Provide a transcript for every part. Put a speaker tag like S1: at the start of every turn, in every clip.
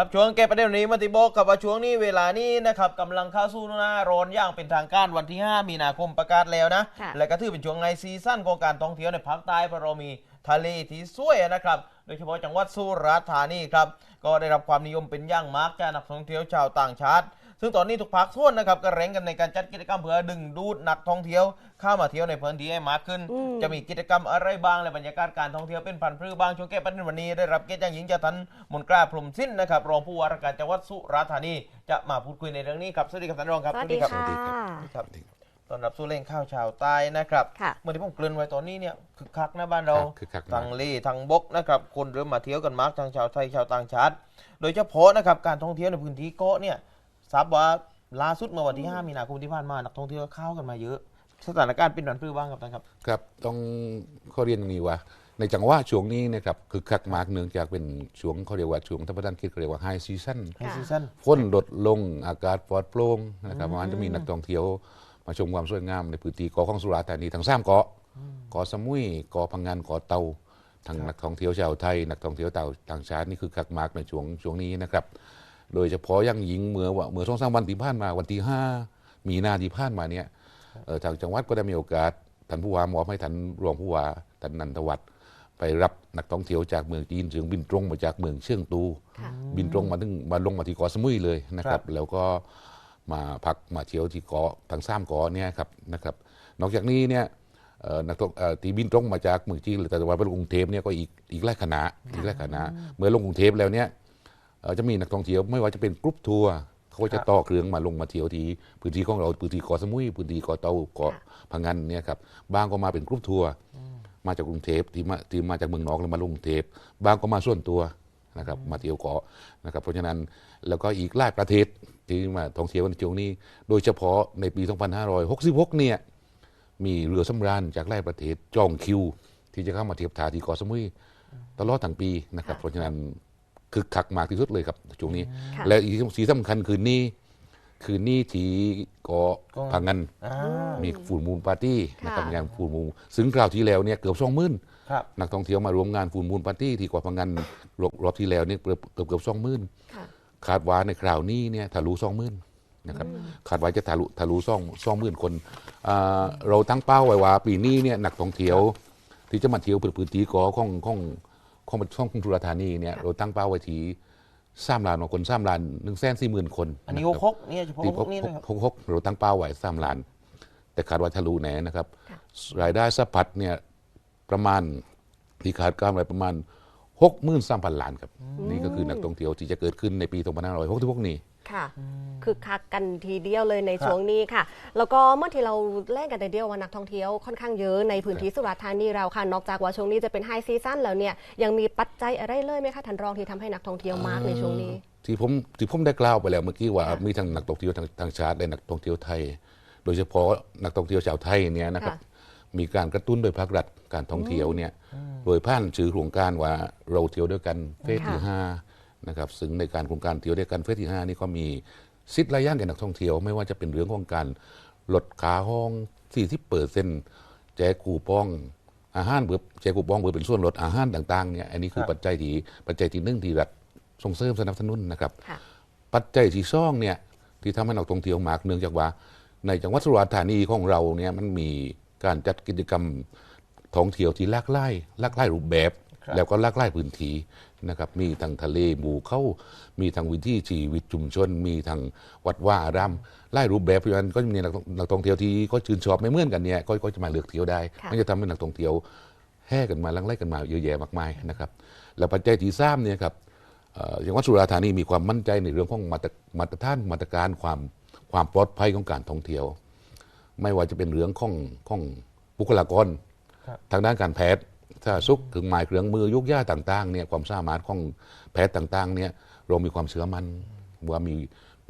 S1: ครับช่วงเก็บประเด็นนี้มาติโบกกับว่าช่วงนี้เวลานี้นะครับกำลังเข้าสู่หน้าร้อนอย่างเป็นทางการวันที่ 5 มีนาคมประกาศแล้วนะ
S2: ค่ะ
S1: และก็ถือเป็นช่วงไงซีซั่นของการท่องเที่ยวในภาคใต้เพราะเรามีทะเลที่สวยนะครับ โดยเฉพาะจังหวัดสุราษฎร์ธานีครับ ก็ได้รับความนิยมเป็นอย่างมากจากนักท่องเที่ยวชาวต่างชาติ ซึ่งตอนนี้ทุกภาคส่วนนะครับก็เร่งกันในการจัดกิจกรรมเพื่อดึงดูดนักท่องเที่ยวเข้ามาเที่ยวในพื้นที่ให้มากขึ้น
S2: อืม
S1: จะมีกิจกรรมอะไรบ้างและบรรยากาศการท่องเที่ยวเป็นพันธุ์พืชบ้างช่วงแก้ปัญหาวันนี้ได้รับเกียรติอย่างยิ่งจากท่านมนตราพรหมสิ้นนะครับรองผู้ว่าราชการจังหวัดสุราษฎร์ธานีจะมาพูดคุยในเรื่องนี้ครับสวัสดีครับท่านรองครับ
S2: สวัสดี
S1: ครั
S2: ค่ะ
S1: สวัสดีครับตอนรับสู่เล่งข้าวชาวใต้นะครับ
S2: ค่ะ
S1: เมื่อที่ผมเกริ่นไว้ตอนนี้เนี่ยคึกคักนะบ้านเรา
S3: คึกคักมาก
S1: ทั้งเล่ทั้งบกนะครับคนเริ่มมาเที่ยวกันมากทั้งชาวไทยชาวต่างชาติ โดยเฉพาะนะครับการท่องเที่ยวในพื้นที่เกาะเนี่ย ทราบว่าล่าสุดเมื่อวันที่ 5 มีนาคมที่ผ่านมา นักท่องเที่ยวเข้ากันมาเยอะ สถานการณ์เป็นหนันพรือบ้างครับท่านครับ
S3: ครับต้องเขาเรียนอย่างนี้ว่า ในจังหวะช่วงนี้นะครับคือคักมากเนื่องจากเป็นช่วงเขาเรียกว่าช่วงธรรมดานคิดเขาเรียกว่าไฮซีซั่น
S1: ไฮซีซั่น
S3: ฝนลดลงอากาศปลอดโปร่งนะครับมันจะมีนักท่องเที่ยวมาชมความสวยงามในพื้นที่เกาะของสุราษฎร์ธานีทั้งสามเกาะเกาะสมุยเกาะพังงานเกาะเตาทั้งนักท่องเที่ยวชาวไทย นักท่องเที่ยวต่างชาตินี่คือคักมากในช่วงช่วงนี้นะครับ โดยเฉพาะอยังหญิงเมื่อว่าเมื่อสองสามวันที่ผ่านมาวันที่ห้ามีนาที่ผ่านมาเนี่ยเอ่อทางจังหวัดก็ได้มีโอกาสท่านผู้ว่ามอบให้ท่านรองผู้ว่าท่านนันทวัฒน์ไปรับนักท่องเที่ยวจากเมืองจีนถึงบินตรงมาจากเมืองเชียงตู
S2: ค่ะ
S3: บินตรงมาถึงมาลงมาที่เกาะสมุยเลยนะค
S1: ครั
S3: รับบแล้วก็มาพักมาเที่ยวที่เกาะทางซ้ำเกาะเนี่ยครับนะครับ นอกจากนี้เนี่ยเอ่อนักท่องเอ่อที่บินตรงมาจากเมืองจีนแต่ว่าไปลงกรุงเทพเนี่ยก็อีกอีกหลายคณะอีกหลายคณะ เมื่อลงกรุงเทพแล้วเนี่ยเอ่อ จะมีนักท่องเที่ยวไม่ว่าจะเป็นกรุ๊ปทัวร์เขาก็จะต่อเครื่องมาลงมาเที่ยวที่พื้นที่ของเราพื้นที่เกาะสมุยพื้นที่เกาะเตาเกาะพังงานเนี่ยครับบางก็มาเป็นกรุ๊ปทัวร์มาจากกรุงเทพที่มาที่มาจากเมืองนอกแล้วมาลงกรุงเทพบางก็มาส่วนตัวนะครับมาเที่ยวเกาะนะครับเพราะฉะนั้นแล้วก็อีกหลายประเทศที่มาท่องเที่ยวในช่วงนี้ โดยเฉพาะในปี 2566 เนี่ยมีเรือสำราญจากหลายประเทศจองคิว ที่จะเข้ามาเทียบท่าที่เกาะสมุยตลอดทั้งปีนะครับ
S2: ค่ะ
S3: เพราะฉะนั้น คึกคักมากที่สุดเลยครับช่วงนี้
S2: ค่ะ
S3: และอีกสีสำคัญคือนี่คือนี่ที่เกาะ
S1: ก็
S3: พังงัน
S1: อ่า
S3: มีฟูลมูลปาร์ตี้นะครับ
S2: ค่ะ
S3: งานฟูลมูลซึ่งคราวที่แล้วเนี่ยเกือบสองหมื่น
S1: ครับ
S3: นักท่องเที่ยวมาร่วมงานฟูลมูลปาร์ตี้ที่เกาะพังงันรอบรอบที่แล้วเนี่ยเกือบเกือบเกือบสองหมื่น
S2: ค่ะ
S3: คาดว่าในคราวนี้เนี่ยทะลุสองหมื่นนะครับคาดว่าจะทะลุทะลุสองสองหมื่นคนอ่าเราตั้งเป้าไว้ว่าปีนี้เนี่ยนักท่องเที่ยวที่จะมาเที่ยวพื้นที่เกาะของของ ของของของสุราษฎร์ธานีเนี่ยเราตั้งเป้าไว้ที่สามล้านกว่าคนสามล้านหนึ่งแสนสี่หมื่นคน
S1: อันนี้ะห
S3: ค
S1: ก
S3: รับ
S1: หกเนี่ยเฉพาะ
S3: ที่
S1: หกนี่นะครับ
S3: หกหกเราตั้งเป้าไว้สามล้าน แต่คาดว่าทะลุแน่นะครับ
S2: ค่ะ
S3: รายได้สะพัดเนี่ยประมาณที่คาดการณ์ไว้ประมาณหกหมื่นสามพันล้านครับ นี่ก็คือนักท่องเที่ยวที่จะเกิดขึ้นในปี2566นี้
S2: ค่ะ คือคักกันทีเดียวเลยใน
S1: ครับ
S2: ช่วงนี้ค่ะ แล้วก็เมื่อที่เราแล่นกันแต่เดียวว่านักท่องเที่ยวค่อนข้างเยอะในพื้นที่สุราษฎร์ธานีเราค่ะ นอกจากว่าช่วงนี้จะเป็นไฮซีซั่นแล้วเนี่ยยังมีปัจจัยอะไรเลยไหมคะท่านรองที่ทำให้นักท่องเที่ยวมากในช่วงนี้
S3: ที่ผมที่ผมได้กล่าวไปแล้วเมื่อกี้ว่า
S2: ค่ะ
S3: มีทั้งนักท่องเที่ยวทางทางชาติและนักท่องเที่ยวไทย โดยเฉพาะนักท่องเที่ยวชาวไทยเนี่ยนะครับ
S2: ค่ะ
S3: มีการกระตุ้นโดยภาครัฐการท่องเที่ยวเนี่ยโดยผ่านชื่อโครงการว่าเราเที่ยวด้วยกันเฟสที่
S2: ค่ะ
S3: ห้า นะครับซึ่งในการโครงการเที่ยวด้วยกันเฟสที่ห้านี่ก็มีสิทธิ์รายย่างแก่นักท่องเที่ยว ไม่ว่าจะเป็นเรื่องของการลดขาห้อง40เปอร์เซ็นต์แจกคูปองอาหารเบื่อแจกคูปองเบื่อเป็นส่วนลดอาหารต่างๆเนี่ยอันนี้คือ
S1: ครับ
S3: ปัจจัยที่ปัจจัยที่หนึ่งที่รัฐส่งเสริมสนับสนุนนะครับ
S2: ค่ะ
S3: ปัจจัยที่ซ่องเนี่ยที่ทำให้นักท่องเที่ยวมากเนื่องจากว่า ในจังหวัดสุราษฎร์ธานีของเราเนี่ยมันมีการจัดกิจกรรมท่องเที่ยวที่หลากหลายหลากหลายรูปแบบ
S1: ครับ
S3: แล้วก็หลากหลายพื้นที่นะครับมีทางทะเลหมู่เข้ามีทางวิถีชีวิตชุมชน มีทางวัดว่าอารามหลายรูปแบบเพราะฉะนั้นก็จะมีนักนักท่องเที่ยวที่ก็ชื่นชอบไม่เหมือนกันเนี่ยก็ก็จะมาเลือกเที่ยวได้
S2: ค่ะ
S3: มันจะทำให้นักท่องเที่ยวแห่กันมาลังไล่กันมาเยอะแยะมากมายนะครับแล้วปัจจัยที่สามเนี่ยครับเอ่อจังหวัดสุราษฎร์ธานีมีความมั่นใจในเรื่องของมาตรมาตรฐานมาตรการความความปลอดภัยของการท่องเที่ยว ไม่ว่าจะเป็นเรื่องของของบุคลากร
S1: ครับ
S3: ทางด้านการแพทย์ ถ้าสุขเครื่องหมายเครื่องมือยุกย่าต่างๆเนี่ยความสามารถของแพทย์ต่างๆเนี่ยเรามีความเชื่อมั่นว่ามี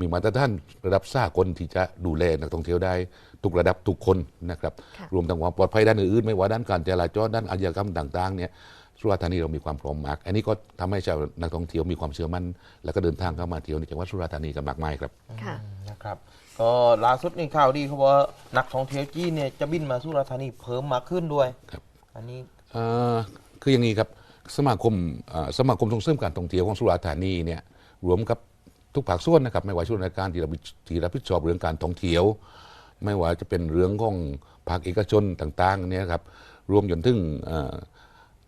S3: มีมาตรฐานระดับสากลที่จะดูแลนักท่องเที่ยวได้ ทุกระดับทุกคนนะครับ
S2: ค่ะ
S3: รวมทั้งความปลอดภัยด้านอื่นๆไม่ว่าด้านการจราจรด้านอาชญากรรมต่างๆเนี่ยสุราษฎร์ธานีเรามีความพร้อมมาก อันนี้ก็ทำให้ชาวนักท่องเที่ยวมีความเชื่อมั่น แล้วก็เดินทางเข้ามาเที่ยวในจังหวัดสุราษฎร์ธานีกันมากมายครับ
S2: ค่ะ
S1: นะครับ ก็ล่าสุดนี่ข่าวดีเขาบอกว่านักท่องเที่ยวจีนเนี่ยจะบินมาสุราษฎร์ธานีเพิ่มมากขึ้นด้วย
S3: ครับ
S1: อันนี้
S3: เอ่อ คืออย่างนี้ครับสมาคมเอ่อสมาคมส่งเสริมการท่องเที่ยวของสุราษฎร์ธานีเนี่ยรวมกับทุกภาคส่วนนะครับไม่ว่าส่วนราชการที่รับผิดที่รับผิดชอบเรื่องการท่องเที่ยว ไม่ว่าจะเป็นเรื่องของภาคเอกชนต่างๆเนี่ยครับรวมจนถึงเอ่อ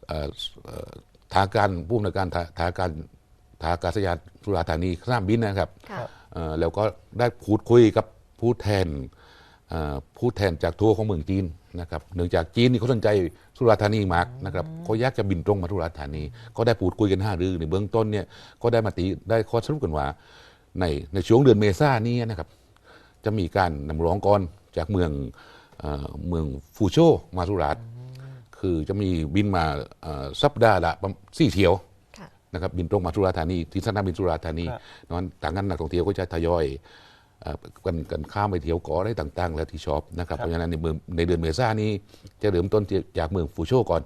S3: เอ่อเอ่อทางการผู้อำนวยการทาทางการทางอากาศยานสุราษฎร์ธานีสนามบินนะครับ
S2: ค่ะ
S3: เอ่อแล้วก็ได้พูดคุยกับผู้แทนเอ่อ ผู้แทนจากทัวร์ของเมืองจีนนะครับเนื่องจากจีนนี่เขาสนใจสุราษฎร์ธานีมากนะครับเขาอยากจะบินตรงมาสุราษฎร์ธานี ก็ได้พูดคุยกันห้ารือในเบื้องต้นเนี่ยก็ได้มาตีได้ข้อสรุปกันว่าในในช่วงเดือนเมษายนนี้นะครับจะมีการนำร้องก่อนจากเมืองเออเมืองฟูโชมาสุราษฎร์คือจะมีบินมาเอ่อสัปดาห์ละประมาณสี่เที่ยว
S2: ค่ะ
S3: นะครับบินตรงมาสุราษฎร์ธานีที่สนามบินสุราษฎร์ธานี
S1: ครับ
S3: นั้นต่างกันนักท่องเที่ยวก็จะทยอยเอ่อ กันกันข้ามไปเที่ยวเกาะอะไรต่างๆ แล้วที่ชอบนะครับเพราะฉะนั้นในเมืองในเดือนเมษายนนี้จะเริ่มต้นจากเมืองฟูโชก่อน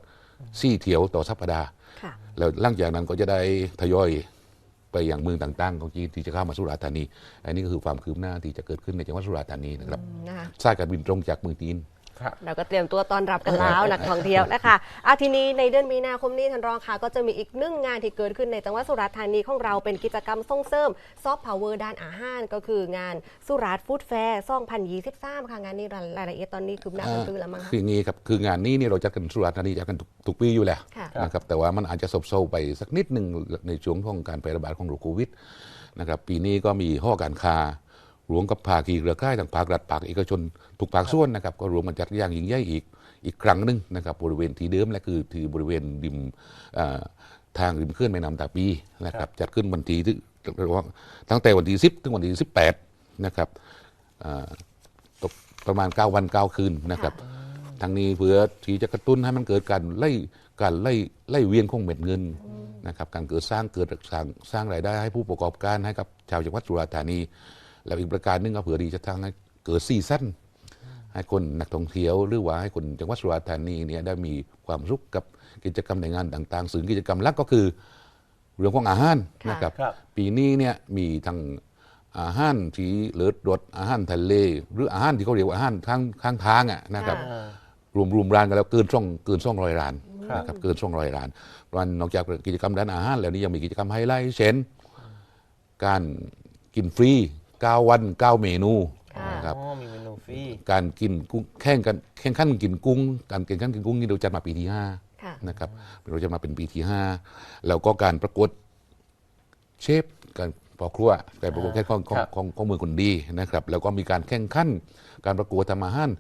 S3: สี่เที่ยวต่อสัปดาห์
S2: ค่ะ
S3: แล้วหลังจากนั้นก็จะได้ทยอยไปอย่างเมืองต่างๆของจีนที่จะเข้ามาสุราษฎร์ธานี อันนี้ก็คือความคืบหน้าที่จะเกิดขึ้นในจังหวัดสุราษฎร์ธานีนะครับ
S2: นะคะ
S3: สายการบินตรงจากเมืองจีน
S1: ครับ
S2: เราก็เตรียมตัวต้อนรับกันแล้วนักท่องเที่ยวนะคะอาทีนี้ในเดือนมีนาคมนี้ท่านรองค่ะก็จะมีอีกหนึ่งงานที่เกิดขึ้นในจังหวัดสุราษฎร์ธานีของเราเป็นกิจกรรมส่งเสริมซอฟต์พาวเวอร์ด้านอาหารก็คืองานสุราษฎร์ฟู้ดแฟร์2023ค่ะงานนี้รายละเอียดตอนนี้คือหน้าเป็นตื้อแล้วมั้ง
S3: คืออย่างนี้ครับคืองานนี้เนี่ยเราจัดกันสุราษฎร์ธานีจัดกันทุกทุกปีอยู่แล้ว
S2: ค่ะ
S3: นะครับแต่ว่ามันอาจจะซบเซาไปสักนิดหนึ่งในช่วงของการแพร่ระบาดของโรคโควิดนะครับปีนี้ก็มีห้อการค้า รวมกับภาคีเครือข่ายทางภาครัฐภาคเอกชนทุกภาคส่วนนะครับ ก็รวมกันจัดอย่างยิ่งใหญ่อีกอีกครั้งหนึ่งนะครับบริเวณที่เดิมและคือที่บริเวณริมเอ่อทางริมเขื่อนแม่น้ำตาปีนะครับจัดขึ้นวันที่ที่ตั้งแต่วันที่ 10 ถึงวันที่ 18 นะครับเอ่อตกประมาณ 9 วัน 9 คืนนะครับทางนี้เพื่อที่จะกระตุ้นให้มันเกิดการไล่การไล่ไล่เวียนของเม็ดเงินนะครับการเกิดสร้างเกิดสร้างสร้างรายได้ให้ผู้ประกอบการให้กับชาวจังหวัดสุราษฎร์ธานี แล้วอีกประการหนึงก็เผื่อที่จะทำให้เกิดซีซั่นให้คนนักท่องเที่ยวหรือว่าให้คนจังหวัดสุราษฎร์ธานีเนี่ยได้มีความสุขกับกิจกรรมในงานต่างๆ ซึ่งกิจกรรมหลักก็คือเรื่องของอาหาร
S2: ค่ะ
S3: นะครับ
S1: ครับ
S3: ปีนี้เนี่ยมีทั้งอาหารที่เลิศรสอาหารทะเล หรืออาหารที่เขาเรียกว่าอาหารข้างข้างทางอะนะครับ
S2: ค่ะ
S3: รวมรวมร้านกันแล้วเกินช่องเกินช่องร้อยร้าน
S1: ครับ
S3: นะครับเกินช่องร้อยร้านวันนอกจากกิจกรรมด้านอาหารแล้วนี่ยังมีกิจกรรมไฮไลท์เช่นการกินฟรี 9 วัน 9 เมนู
S2: ค่ะ
S3: นะครับ
S1: อ๋อมีเมนูฟรี
S3: การกินกุ้งแข่งกันแข่งขันกินกุ้ง การแข่งขันกินกุ้งนี่เราจัดมาปีที่ห้า
S2: ค่ะ
S3: นะครับเราจะมาเป็นปีที่ห้าแล้วก็การประกวดเชฟการปอครัวการประกวดแข่งของของของของเมืองคนดีนะครับ แล้วก็มีการแข่งขันการประกวดทำอาหาร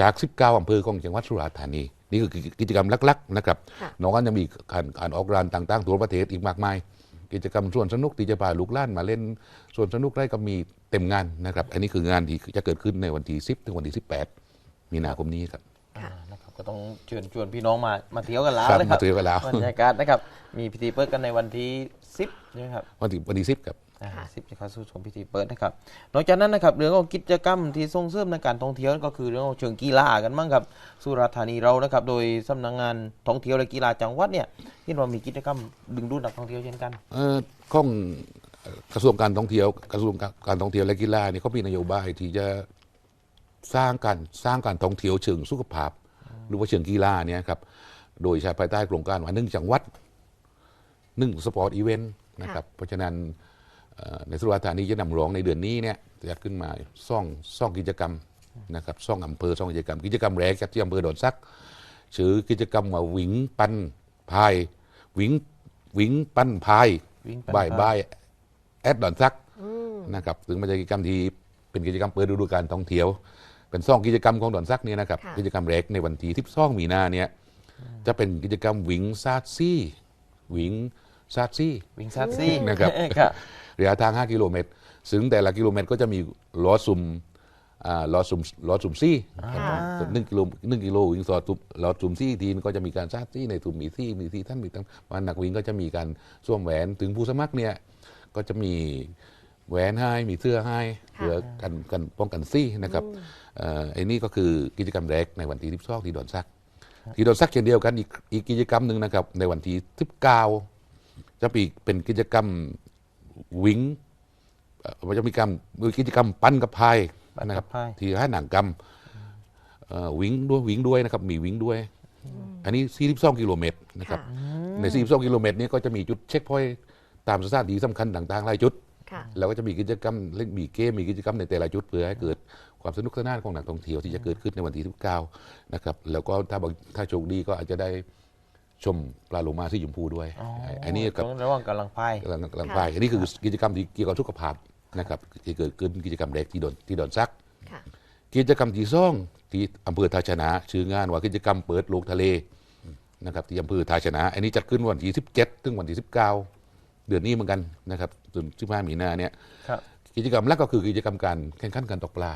S3: จาก 19อำเภอของจังหวัดสุราษฎร์ธานี นี่คือกิจกรรมหลักๆนะครับ
S2: ค่ะ
S3: นอกจากจะมีการการออกร้านต่างๆ ทั่วประเทศอีกมากมาย กิจกรรมส่วนสนุกที่จะพาลูกหล้านมาเล่นส่วนสนุกได้ก็มีเต็มงานนะครับ อันนี้คืองานที่จะเกิดขึ้นในวันที่ 10 ถึงวันที่ 18 มีนาคมนี้ครับ
S1: อ่านะครับก็ต้องเชิญชวนพี่น้องมามาเที่ยวกันแล้ว
S3: ครับ
S1: นะครับ
S3: มาเที่ยวกันแล้ว
S1: บรรยากาศนะครับมีพิธีเปิดกันในวันที่ 10ใช่ไหมครับ
S3: วันที่วันที่10ครับ
S1: สิบจะเข้าสู่ชมพิธีเปิดนะครับ นอกจากนั้นนะครับเรื่องของกิจกรรมที่ส่งเสริมในการท่องเที่ยวนั่นก็คือเรื่องของเชิงกีฬากันบ้างครับ สุราษฎร์ธานีเรานะครับ โดยสำนักงานท่องเที่ยวและกีฬาจังหวัดเนี่ยที่เรามีกิจกรรมดึงดูดนักท่องเที่ยวเช่นกัน
S3: เอ่อของเอ่อกระทรวงการท่องเที่ยว กระทรวงการท่องเที่ยวและกีฬาเนี่ยเขามีนโยบายที่จะสร้างการสร้างการท่องเที่ยวเชิงสุขภาพ หรือว่าเชิงกีฬาเนี่ยครับโดยใช้ภายใต้โครงการว่าหนึ่งจังหวัดหนึ่งสปอร์ตอีเวนต์นะครับเพราะฉะนั้นเอ่อ ในสุราษฎร์ธานีจะนำร้องในเดือนนี้เนี่ยจัดขึ้นมาซ่องซ่องกิจกรรมนะครับซ่องอำเภอซ่องกิจกรรม กิจกรรมแรกจากที่อำเภอโดอนซักชื่อกิจกรรมว่าวิงปันพายวิงวิงปันพาย
S1: วิ่งปัน
S3: บาย
S1: พาย
S3: บายแอดดอนซักนะครับถึงมันจะกิจกรรมที่เป็นกิจกรรมเปิดฤดูกาลท่องเที่ยว เป็นซ่องกิจกรรมของดอนซักเนี่ยนะครับ
S2: ค่ะ
S3: กิจกรรมแรกในวันที่ที่ซ่องมีนาเนี่ยจะเป็นกิจกรรมวิงซาดซี่วิงซาดซี่
S1: วิ่งซัดซี่
S3: นะครับ
S1: ค รับ
S3: ระยะทาง 5 กิโลเมตร ซึ่งแต่ละกิโลเมตรก็จะมีล้อซุ่มอ่าล้อซุ่มล้อซุ่มซี่ครับหนึ่งกิโลหนึ่งกิโลวิ่งซอซุ่มล้อซุ่มซี่ทีนก็จะมีการซาดซี่ในซุ่มมีซี่มีซี่ท่านมีทั้งวันนักวิ่งก็จะมีการสวมแหวนถึงผู้สมัครเนี่ยก็จะมีแหวนให้มีเสื้อให้
S2: ค่ะ
S3: เพื่อกันกันป้องกันซี่นะครับเอ่อไอ้นี่ก็คือกิจกรรมแรกในวันที่12ที่ดอนซัก ที่ดอนซักเช่นเดียวกันอีกอีกกิจกรรมหนึ่งนะครับ ในวันที่19จะปีเป็นกิจกรรม วิ่งเอ่อมันจะมีการมีกิจกรรมปั้นกับพาย
S1: ปั้นกับ
S3: นะครับ
S1: พาย
S3: ที่ให้หนังกรรมเอ่อวิ่งด้วยวิ่งด้วยนะครับ มีวิ่งด้วย อันนี้ 42 กิโลเมตรนะครับ
S2: ค่ะ
S3: ใน 42 กิโลเมตรนี้ก็จะมีจุดเช็คพอยต์ตามสถานที่สำคัญต่างๆหลายจุด
S2: ค่ะ
S3: แล้วก็จะมีกิจกรรมเล่นมีเกมมีกิจกรรมในแต่ละจุดเพื่อให้เกิดความสนุกสนานของนักท่องเที่ยวที่จะเกิดขึ้นในวันที่ 19 นะครับ แล้วก็ถ้าบางถ้าโชคดีก็อาจจะได้ ชมปลาโลมาที่ยมพูด้วยไอ้นี่กับ
S1: ต้องระหว่างกำลังพาย
S3: กำลังกำลังไปอันนี้คือกิจกรรมที่เกี่ยวกับสุขภาพนะครับที่เกิดขึ้นกิจกรรมแรกที่โดนที่โดนซัก
S2: ค่ะ
S3: กิจกรรมที่สองที่อำเภอทาชนะ ชื่องานว่ากิจกรรมเปิดโลกทะเลนะครับที่อำเภอทาชนะ อันนี้จัดขึ้นวันที่ 17 ถึงวันที่ 19 เดือนนี้เหมือนกันนะครับถึง15มีนาเนี่ย
S1: ครับ
S3: กิจกรรมแรกก็คือกิจกรรมการแข่งขันการตกปลา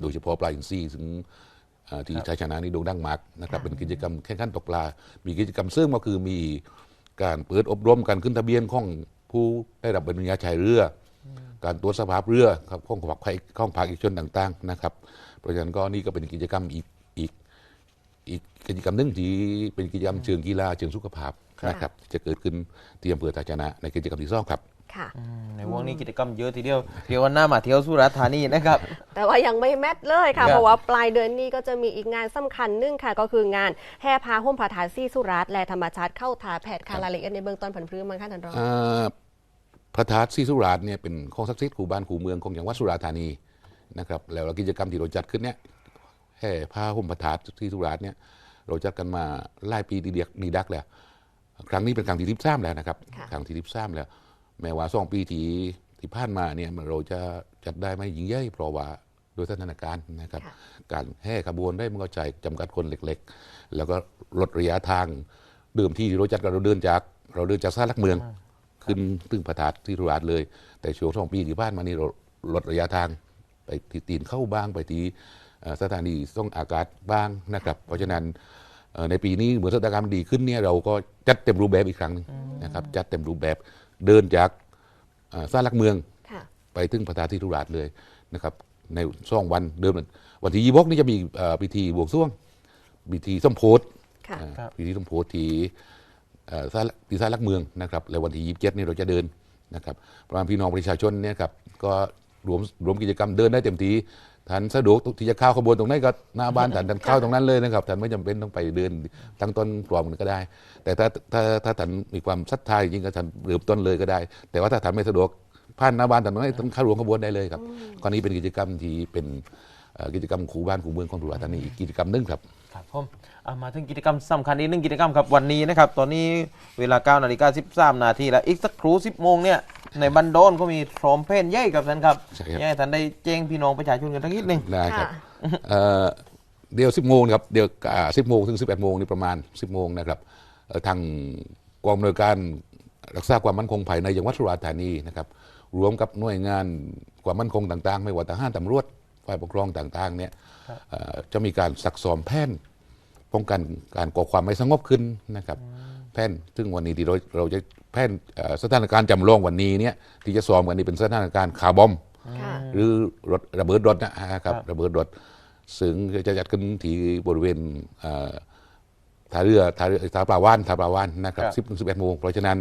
S3: โดยเฉพาะปลาอินทรีซึ่งเอ่อ ที่ทาชนะนี่โด่งดังมากนะครับเป็นกิจกรรมแข่งขันตกปลา มีกิจกรรมซึ่งก็คือมีการเปิดอบรมการขึ้นทะเบียนของผู้ได้รับใบอนุญาตใช้เรือ การตรวจสภาพเรือครับของผักของภาคเอกชนต่างๆนะครับ เพราะฉะนั้นก็นี่ก็เป็นกิจกรรมอีกอีกอีกกิจกรรมหนึงที่เป็นกิจกรรมเชิงกีฬาเชิงสุขภาพ
S2: ค่ะ
S3: นะครับที่จะเกิดขึ้นที่อำเภอทาชนะในกิจกรรมที่สองครับ
S2: ค่ะ
S1: ในวงนี้กิจกรรมเยอะทีเดียวเที่ยววันหน้ามาเที่ยวสุราษฎร์ธานีนะครับ
S2: แต่ว่ายังไม่แมทเลยค่ะ
S1: ครับ
S2: เพราะว่าปลายเดือนนี้ก็จะมีอีกงานสำคัญหนึงค่ะ ก็คืองานแห่พาห่มผาฐานซี่สุราษฎร์และธรรมชาติเข้าถาแผดคาราเล็กในเบื้องต้นผันพรื้มันค่ะท่านรอง
S3: อ่าพระธาตุศรีสุราษฎร์เนี่ยเป็นของศักดิ์สิทธิ์คู่บ้านคู่เมืองของจังหวัดสุราษฎร์ธานีนะครับแล้วกิจกรรมที่เราจัดขึ้นเนี่ยแห่ผ้าห่มพระธาตุศรีสุราษฎร์เนี่ยเราจัดกันมาหลายปีดีเดียกดีดักแล้ว ครั้งนี้เป็นครั้งที่ทิพซ้ำแล้วนะครับ
S2: ค่ะ
S3: ครั้งที่ทิพซ้ำแล้ว แม้ว่าสองปีที่ที่ผ่านมาเนี่ยเราจะจัดได้ไม่ยิ่งใหญ่เพราะว่าโดยสถานการณ์นะครับ
S2: ค่ะ
S3: การแห่ขบวนได้มันก็ใจจำกัดคนเล็กๆ แล้วก็ลดระยะทางเดิมที่เราจัดกันเราเดินจาก เราเดินจากสานหลักเมือง ขึ้นตึงพระธาตุที่สุราษฎร์เลย แต่ช่วงสองปีที่ผ่านมานี่เราลดระยะทางไปที่ตีนเข้าบ้างไปที่เอ่อสถานีส่งอากาศบ้างนะครับ เพราะฉะนั้นเอ่อในปีนี้เหมือนสถานการณ์มันดีขึ้นเนี่ยเราก็จัดเต็มรูปแบบอีกครั้งหนึงนะครับ จัดเต็มรูปแบบ เดินจากเอ่อสานหลักเมือง
S2: ค่ะ
S3: ไปถึงพระธาตุที่สุราษฎร์เลยนะครับ ในช่องวันเดิมวันที่ยี่บกนี่จะมีเอ่อพิธีบวงสรวงพิธีสมโพธิ
S2: ค่ะ
S3: อ่า
S1: ครับ
S3: พิธีสมโพธิที่เอ่อศาลที่ศาลหลักเมืองนะครับแล้ววันที่ยี่สิบเจ็ดนี่เราจะเดินนะครับประมาณพี่น้องประชาชนเนี่ยครับก็รวมรวมกิจกรรมเดินได้เต็มที่ ท่านสะดวกที่จะเข้าขบวนตรงไหนก็หน้าบ้านท่านท่านเข้าตรงนั้นเลยนะครับท่านไม่จำเป็นต้องไปเดินตั้งต้นกลอมก็ได้ แต่ถ้าถ้าถ้าท่านมีความศรัทธาจริงๆก็ท่านเริ่มต้นเลยก็ได้ แต่ว่าถ้าท่านไม่สะดวกผ่านหน้าบ้านท่านตรงไหนท่านเข้าร่วมขบวนได้เลยครับก็นี้เป็นกิจกรรมที่เป็นเอ่อ กิจกรรมขู่บ้านขู่เมืองของสุราษฎร์ธานีอีกกิจกรรมหนึงครับ
S1: ครับผมอะมาถึงกิจกรรมสำคัญอีกหนึ่งกิจกรรมครับวันนี้นะครับ ตอนนี้เวลา9นาฬิกา13 นาทีแล้วอีกสักครู่10 โมงเนี่ย ในบันโดนก็มีพร้อมเพลนใหญ่กับท่านครับ
S3: ใช่ครับ
S1: อยากให้ท่านได้แจ้งพี่น้องประชาชนกันทั้งนิดหนึง
S3: ได้ครับ
S2: ค่ะ
S3: เอ่อเดี๋ยวสิบโมงครับ เดี๋ยวสิบโมงถึงสิบเอ็ดโมงนี่ประมาณสิบโมงนะครับเอ่อทางกองอำนวยการรักษาความมั่นคงภายในจังหวัดสุราษฎร์ธานีนะครับ รวมกับหน่วยงานความมั่นคงต่างๆ ไม่ว่าทหารตำรวจ ฝ่ายปกครองต่างๆเนี่ยเอ่อจะมีการซักซ้อมแผนป้องกันการก่อความไม่สงบขึ้นนะครับแผนซึ่งวันนี้ที่เราเราจะแผนเอ่อสถานการณ์จำลองวันนี้เนี่ยที่จะซ้อมกันนี่เป็นสถานการณ์คาร์บอม
S2: ค่ะ
S3: หรือรถระเบิดรถนะครับ
S1: ครับ
S3: ระเบิดรถซึ่งจะจัดขึ้นที่บริเวณเอ่อท่าเรือท่าเรือท่าปลาวานท่าปลาวานนะครับ
S1: ครับ
S3: สิบถึงสิบเอ็ดโมงเพราะฉะนั้น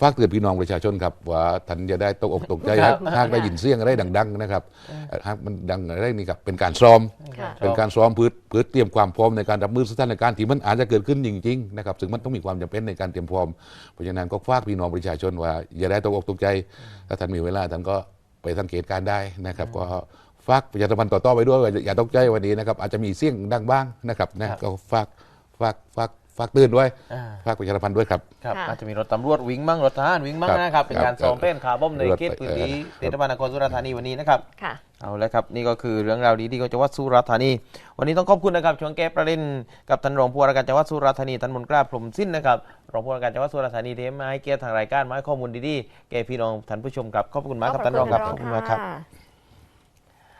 S3: ฝากเตือนพี่น้องประชาชนครับว่าท่านจะได้ตกอกตกใจ
S1: ครับ
S3: หากได้ยินเสียงอะไรดัง ๆ นะครับหากมันดังอะไรนี่ครับเป็นการซ้อม
S2: ค่ะ
S3: เป็นการซ้อมเพื่อเพื่อเตรียมความพร้อมในการรับมือสถานการณ์ที่มันอาจจะเกิดขึ้นจริงๆนะครับซึ่งมันต้องมีความจำเป็นในการเตรียมพร้อมเพราะฉะนั้นก็ฝากพี่น้องประชาชนว่าอย่าได้ตกอกตกใจถ้าท่านมีเวลาท่านก็ไปสังเกตการณ์ได้นะครับ ก็ฝากประชาสัมพันธ์ต่อๆไปด้วยว่าอย่าตกใจวันนี้นะครับอาจจะมีเสียงดังบ้างนะครับนะครับ ก็ฝากฝากฝาก ฝากเตือนด้วย
S1: อ่า
S3: ฝากประชาสัมพันธ์ด้วยครับ
S1: ครับ
S2: ค่ะ
S1: อาจจะมีรถตำรวจวิ่งบ้างรถทหารวิ่งบ้าง
S3: ครับ
S1: นะครับ เป็นการ
S3: ครับ
S1: ซ้อมเพลนคาร์บอมใน
S3: รถ
S1: เขตพื้นที่
S3: เอ่อ
S1: เทศบาลนครสุราษฎร์ธานีวันนี้นะครับ
S2: ค่ะ
S1: เอาละครับนี่ก็คือเรื่องราวดีๆของจังหวัดสุราษฎร์ธานี วันนี้ต้องขอบคุณนะครับช่วงแก้ประเด็นกับท่านรองผู้ว่าราชการจังหวัดสุราษฎร์ธานีท่านมนตราพรหมสิ้นนะครับรองผู้ว่าราชการจังหวัดสุราษฎร์ธานีที่มาให้เกียรติทางรายการมาให้ข้อมูลดีๆแก่พี่น้องท่านผู้ชมครับขอบคุณมากครับท่านรองครับขอบคุณมากครับ
S2: ค่ะ